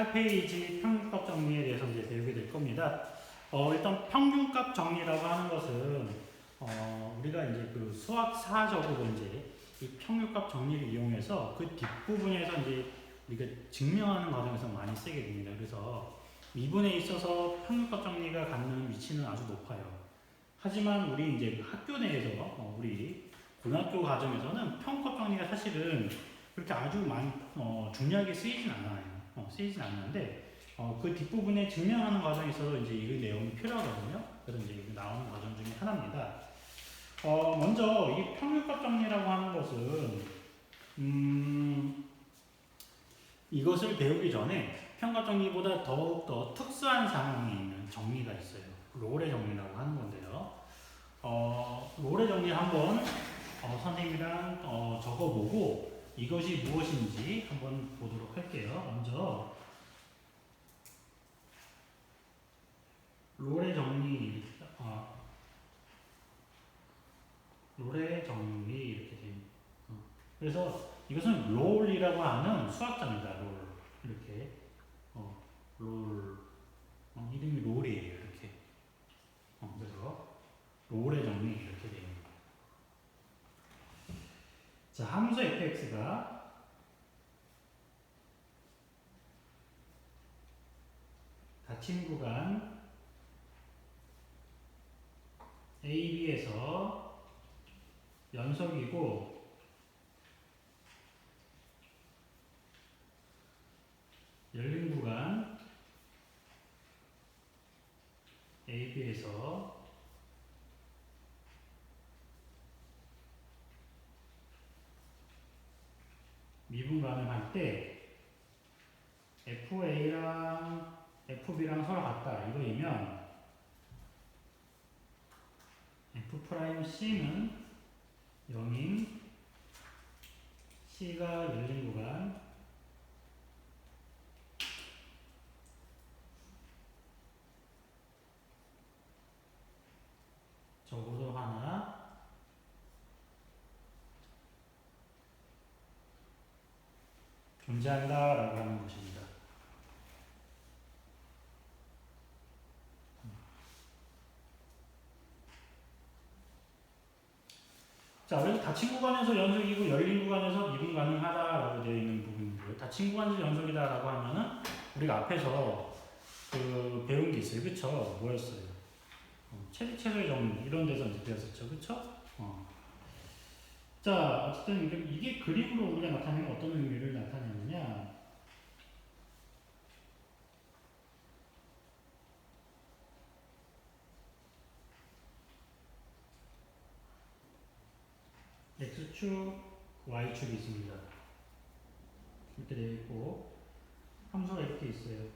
28페이지 평균값 정리에 대해서 이제 배우게 될 겁니다. 어, 일단 평균값 정리라고 하는 것은 어, 우리가 이제 그 수학사적으로 이제 이 평균값 정리를 이용해서 그 뒷부분에서 이제 우리가 증명하는 과정에서 많이 쓰게 됩니다. 그래서 미분에 있어서 평균값 정리가 갖는 위치는 아주 높아요. 하지만 우리 이제 그 학교 내에서 어, 우리 고등학교 과정에서는 평균값 정리가 사실은 그렇게 아주 많이 어, 중요하게 쓰이진 않아요. 어, 쓰이진 않는데 어, 그 뒷부분에 증명하는 과정에서 이제 이 내용이 필요하거든요. 그래서 이제 나오는 과정 중에 하나입니다. 어, 먼저 이 평균값 정리라고 하는 것은 음, 이것을 배우기 전에 평가 정리보다 더욱더 특수한 상황에 있는 정리가 있어요. 롤의 정리라고 하는 건데요. 어, 롤의 정리 한번 어, 선생님이랑 어, 적어보고 이것이 무엇인지 한번 보도록 할게요. 먼저 롤의 정리, 어, 롤의 정리 이렇게 됩니다. 어, 그래서 이것은 롤이라고 하는 수학자입니다. 롤 이렇게 어, 롤 어, 이름이 롤이에요. 이렇게 어, 그래서 롤의 정리 이렇게 됩니다. 자 함수 fx가 닫힌 구간 AB에서 연속이고 열린 구간 AB에서 미분간을 할 때 FA랑 FB랑 서로 같다. 이거이면 F 프라임 C는 0인 C가 열린 구간 적어도 하나 존재한다 라고 하는 것입니다. 자, 그래서 닫힌 구간에서 연속이고 열린 구간에서 미분 가능하다라고 되어 있는 부분이고요. 닫힌 구간에서 연속이다라고 하면은 우리가 앞에서 그 배운 게 있어요. 그쵸? 뭐였어요? 어, 최대 최소의 정리 이런 데서 이제 배웠었죠. 그쵸? 어. 자, 어쨌든 이게, 그림으로 우리가 나타내면 어떤 의미를 나타내느냐? x축, y축이 있습니다. 이렇게 되어 있고 함수가 이렇게 있어요.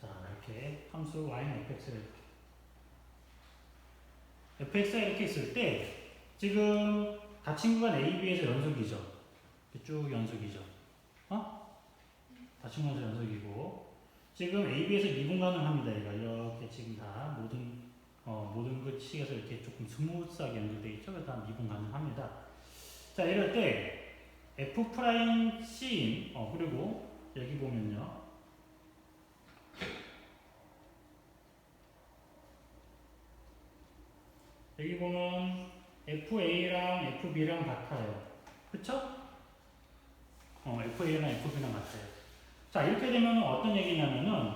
자, 이렇게 함수 y는 fx가 이렇게. fx가 이렇게 있을 때 지금 닫힌 구간 AB에서 연속이죠. 이렇게 쭉 연속이죠. 어? 닫힌 구간에서 연속이고 지금 AB에서 미분 가능합니다. 얘가 이렇게 지금 다 모든 어, 모든 그 식에서 이렇게 조금 스무스하게 연결되어 있죠. 그래서 다 미분 가능합니다. 자, 이럴 때 f 프라임 c인 어 그리고 여기 보면요. 여기 보면 FA랑 FB랑 같아요. 그쵸? 어, FA랑 FB랑 같아요. 자, 이렇게 되면 어떤 얘기냐면은,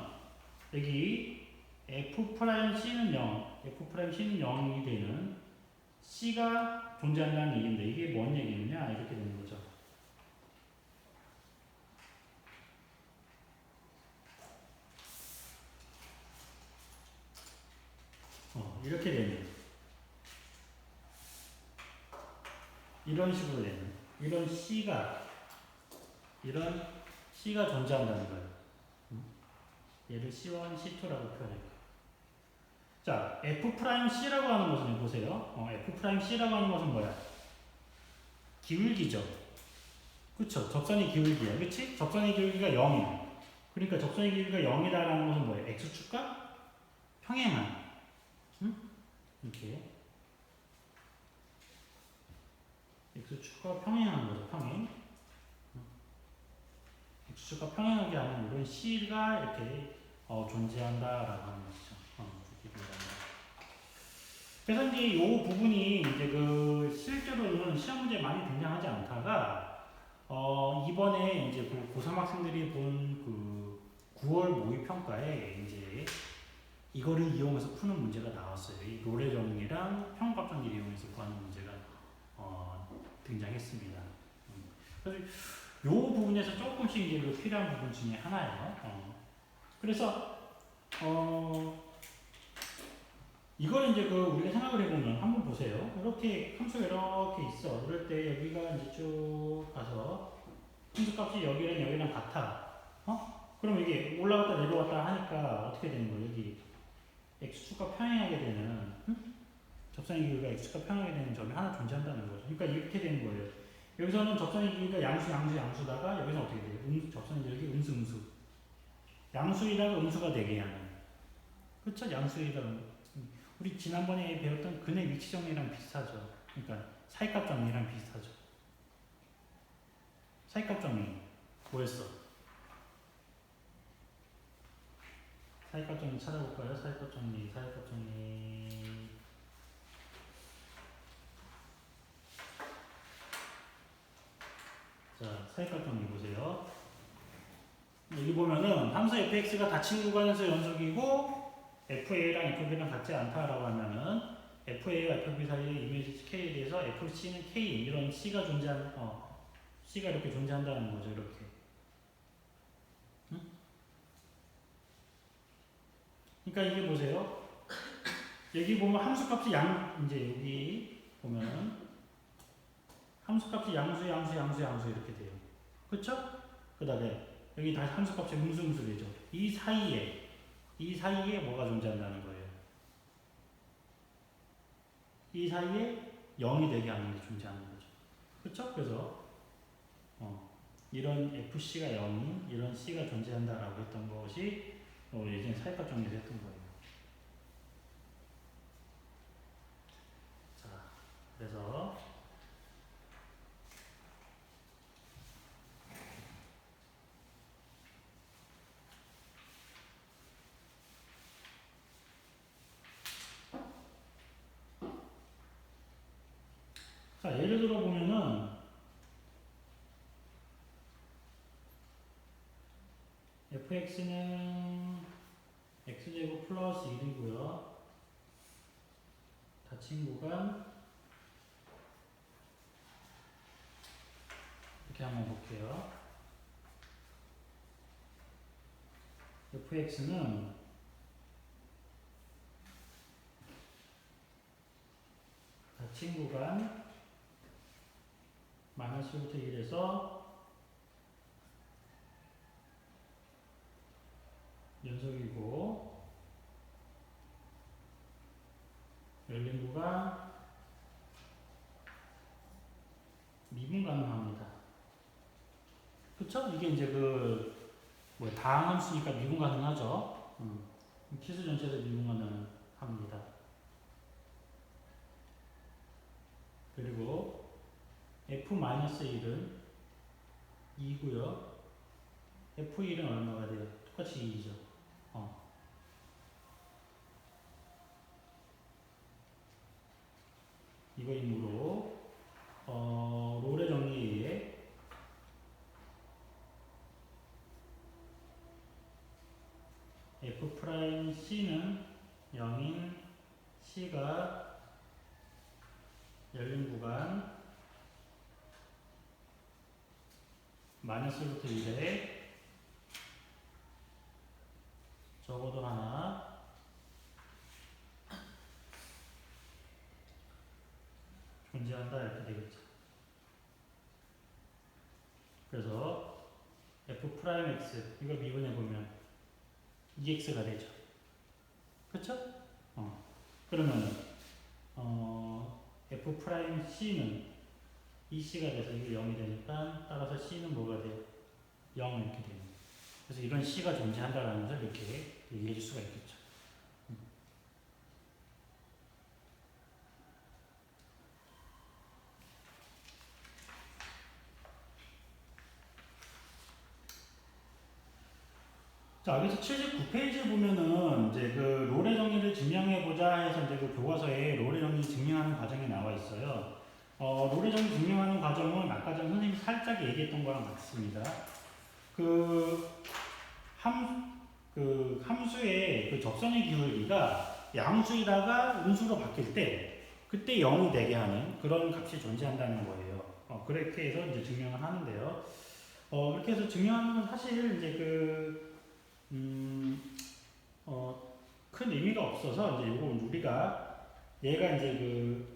여기 F'C는 0, F'C는 0이 되는 C가 존재한다는 얘기인데, 이게 뭔 얘기냐? 이렇게 되는 거죠. 어, 이렇게 되는. 이런 식으로 되는 이런 C가 이런 C가 존재한다는 거예요. 음? 얘를 C1, C2라고 표현할게요. 자, F 프라임 C라고 하는 것은 보세요. 어, F 프라임 C라고 하는 것은 뭐야? 기울기죠. 그쵸? 적선의 기울기야. 그치? 적선의 기울기가 0이야. 그러니까 적선의 기울기가 0이다라는 것은 뭐예요? X축과 평행한 응? 이렇게 x축과 평행한 거죠 평행 응? x축과 평행하게 하는 이런 c가 이렇게 어, 존재한다라고 하는 것이죠 어. 그래서 이제 이 부분이 이제 그 실제로는 시험 문제에 많이 등장하지 않다가 어 이번에 이제 그 고3 학생들이 본 그 9월 모의 평가에 이제 이거를 이용해서 푸는 문제가 나왔어요. 이 노래 정리랑 평가 정리를 이용해서 구하는 문제가 어 등장했습니다. 음. 그래서 요 부분에서 조금씩 이제 그 필요한 부분 중에 하나예요. 어. 그래서 어 이거는 이제 그 우리가 생각을 해보면 한번 보세요. 이렇게 함수가 이렇게 있어. 그럴 때 여기가 이제 쭉 가서 함수 값이 여기랑 여기랑 같아. 어? 그럼 이게 올라갔다 내려갔다 하니까 어떻게 되는 거예요? 여기 x축과 평행하게 되는 응? 접선의 길이가 x축과 평행하게 되는 점이 하나 존재한다는 거죠. 그러니까 이렇게 되는 거예요. 여기서는 접선의 길이가 양수, 양수, 양수다가 여기서 어떻게 돼요? 음, 접선의 길이 음수, 음수. 양수이다가 음수가 되게 하는. 그렇죠? 양수이다가 우리 지난번에 배웠던 근의 위치 정리랑 비슷하죠. 그러니까 사이값 정리랑 비슷하죠. 사이값 정리 뭐였어? 사이값 정리 찾아볼까요? 사이값 정리, 사이값 정리. 자, 사이값 정리 보세요. 여기 보면은 함수 fx가 닫힌 구간에서 연속이고 FA랑 FB랑 같지 않다라고 하면은 FA와 FB 사이의 이미지 K에 대해서 FC는 K 이런 C가 존재한 어 C가 이렇게 존재한다는 거죠 이렇게. 응? 그러니까 이게 보세요. 여기 보면 함수값이 양 이제 여기 보면 함수값이 양수 양수 양수 양수 이렇게 돼요. 그렇죠? 그다음에 여기 다시 함수값이 음수 음수 되죠. 이 사이에 이 사이에 뭐가 존재한다는 거예요. 이 사이에 0이 되게 하는 게 존재하는 거죠. 그렇죠? 그래서 어, 이런 FC가 0인 이런 C가 존재한다라고 했던 것이 어, 예전에 사이값 정리를 했던 거예요. 자, 그래서 자, 예를 들어 보면은 fx는 x제곱 플러스 1이고요. 닫힌 구간 이렇게 한번 볼게요. fx는 닫힌 구간 마이너스부터 1에서 연속이고 열린 구간 미분 가능합니다. 그쵸? 이게 이제 그, 뭐, 다항함수니까 미분 가능하죠. 음. 키수 전체에서 미분 가능합니다. 그리고 F-1은 2고요. F1은 얼마가 돼요? 똑같이 2죠. 어. 이거이므로 어, 롤의 정리에 F'C는 0인 C가 열린 구간 마이너스부터 1에 적어도 하나 존재한다 이렇게 되겠죠. 그래서 f 프라임 x 이걸 미분해 보면 2x가 되죠. 그렇죠? 어. 그러면 어, f 프라임 c는 이씨가 돼서 이게 0이 되니까 따라서 C는 뭐가 돼요? 0 이렇게 되는 거예요. 그래서 이런 C가 존재한다라는 것을 이렇게 얘기해 줄 수가 있겠죠. 자, 여기서 79페이지에 보면은 이제 그 롤의 정의를 증명해보자 해서 이제 그 교과서에 롤의 정의를 증명하는 과정이 나와 있어요. 어, 정의 증명하는 과정은 아까 전 선생님이 살짝 얘기했던 거랑 같습니다. 그 함, 그 함수의 그 접선의 기울기가 양수이다가 음수로 바뀔 때 그때 0이 되게 하는 그런 값이 존재한다는 거예요. 어, 그렇게 해서 이제 증명을 하는데요. 어, 그렇게 해서 증명하는 건 사실 이제 그 음, 어, 큰 의미가 없어서 이제 이거 우리가 얘가 이제 그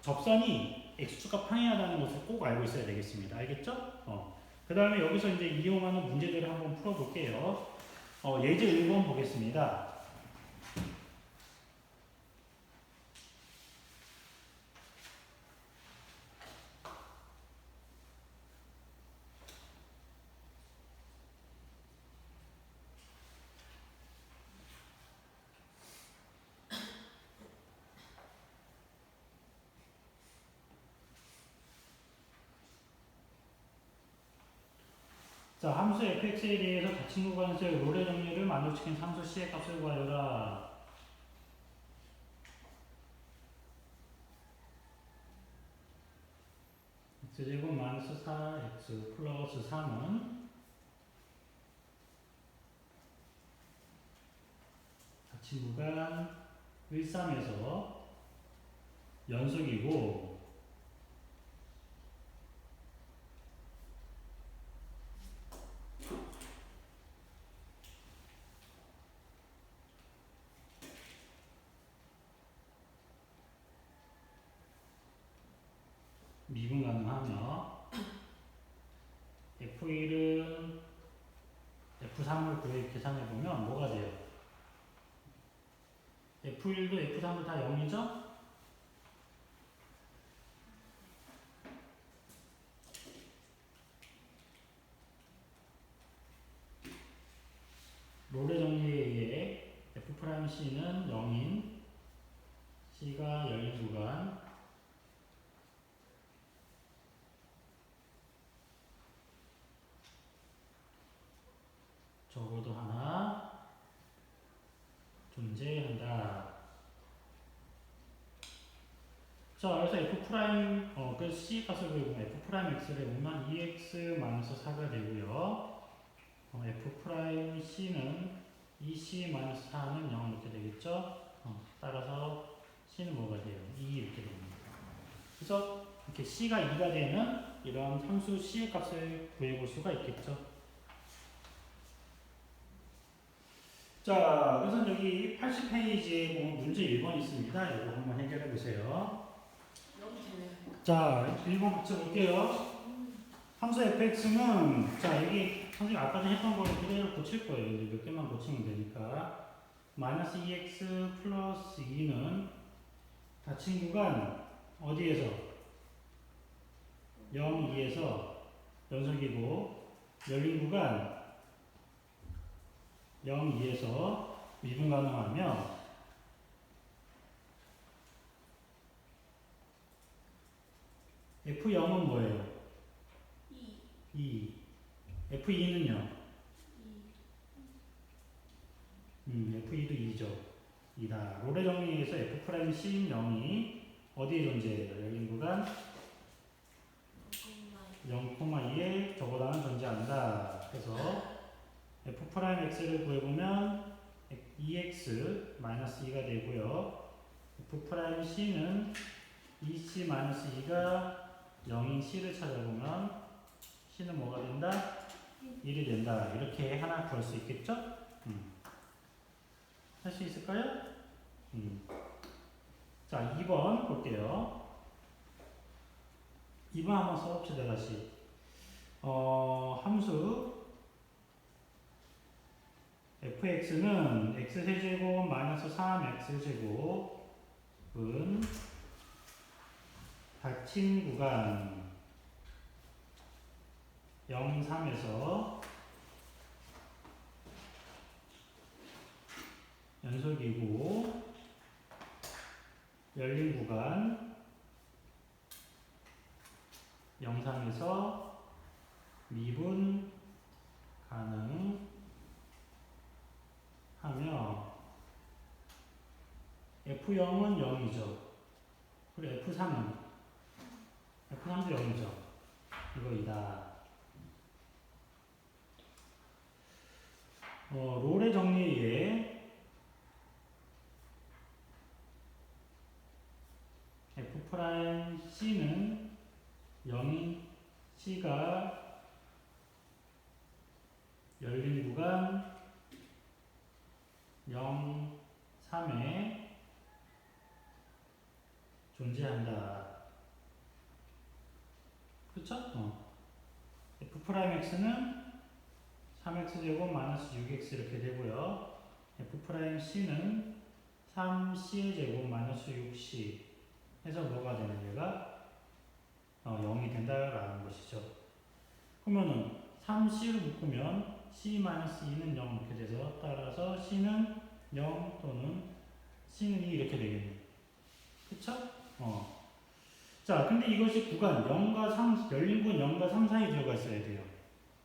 접선이 x축과 평행하다는 것을 꼭 알고 있어야 되겠습니다. 알겠죠? 어. 그 다음에 여기서 이제 이용하는 문제들을 한번 풀어볼게요. 어, 예제 1번 보겠습니다. 자, 함수 fx에 대해서 닫힌 구간에서의 롤의 정리를 만족시킨 함수 c의 값을 구하여라. x제곱 마이너스 4x 플러스 3은 닫힌 구간 1, 3에서 연속이고 미분 가능하며 F1은 F3을 구해 계산해 보면 뭐가 돼요? F1도 F3도 다 0이죠? 롤의 정리에 의해 F'C는 0인 C가 열린 구간 적어도 하나 존재한다. 자, 그래서 f 프라임 어, 그 c 값을 구해보면 f 프라임 x를 보면 2x 마이너스 4가 되고요. 어, f 프라임 c는 2c 마이너스 4는 0 이렇게 되겠죠. 어, 따라서 c는 뭐가 돼요? 2 이렇게 됩니다. 그래서 이렇게 c가 2가 되는 이런 함수 c의 값을 구해볼 수가 있겠죠. 자, 그래서 여기 80페이지에 보면 문제 1번 있습니다. 이거 한번 해결해 보세요. 자, 1번 붙여볼게요. 함수 fx는, 자, 여기 선생님 아까 전에 했던 거를 그대로 고칠 거예요. 이제 몇 개만 고치면 되니까. 마이너스 2x 플러스 2는 닫힌 구간 어디에서? 0, 2에서 연속이고, 열린 구간 0, 2에서 미분 가능하며 F0은 뭐예요? 2. F2는요? 음, F2도 2죠. 2다. 롤의 정리에서 F'C인 0이 어디에 존재해요? 열린 구간 0,2에 저보다는 존재한다. 그래서 f 프라임 x를 구해보면 2x 마이너스 2가 되고요. f 프라임 c는 2c 마이너스 2가 0인 c를 찾아보면 c는 뭐가 된다? 1이 된다. 이렇게 하나 구할 수 있겠죠? 음. 할수 있을까요? 음. 자, 2번 볼게요. 2번 한번 써봅시다, 다시. 어, 함수 fx는 x세제곱 마이너스 3x제곱은 닫힌 구간 0, 3에서 연속이고 열린 구간 0, 3에서 미분 가능 하면 F0은 0이죠. 그리고 F3은 F3도 0이죠. 이거 이다. 어, 롤의 정리에 의해 F 프라임 C는 0인 C가 열린 구간 0, 3에 존재한다. 그쵸? 어. F 프라임 X는 3x 제곱 마이너스 6x 이렇게 되고요. f 프라임 c는 3c의 제곱 마이너스 6c 해서 뭐가 되는 얘가 어, 0이 된다라는 것이죠. 그러면은 3c를 묶으면 c 마이너스 2는 0 이렇게 돼서 따라서 c는 0 또는 c는 2 이렇게 되겠네요. 그쵸? 어. 자, 근데 이것이 구간 0과 3, 열린 구간 0과 3 사이 들어가 있어야 돼요.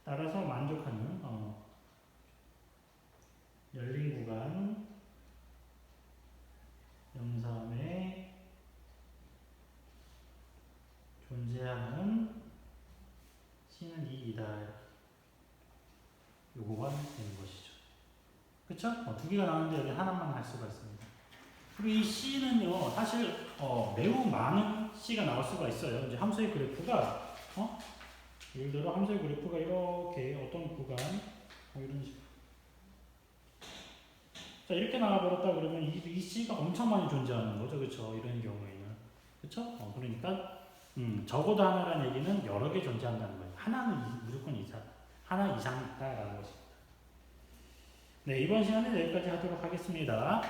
따라서 만족하는 어, 열린 구간 03에 존재하는 C는 2이다. 요거가 되는 것이죠. 그쵸? 어, 두 개가 나오는데 여기 하나만 할 수가 있습니다. 그리고 이 C는요, 사실 어, 매우 많은 C가 나올 수가 있어요. 이제 함수의 그래프가 어? 예를 들어 함수의 그래프가 이렇게 어떤 구간 뭐 이런 식으로. 자 이렇게 나와버렸다 그러면 이, 이 C가 엄청 많이 존재하는 거죠. 그렇죠 이런 경우에는. 그렇죠 어, 그러니까 음, 적어도 하나라는 얘기는 여러 개 존재한다는 거예요. 하나는 이- 무조건 이상 하나 이상 있다라는 것입니다. 네 이번 시간에 여기까지 하도록 하겠습니다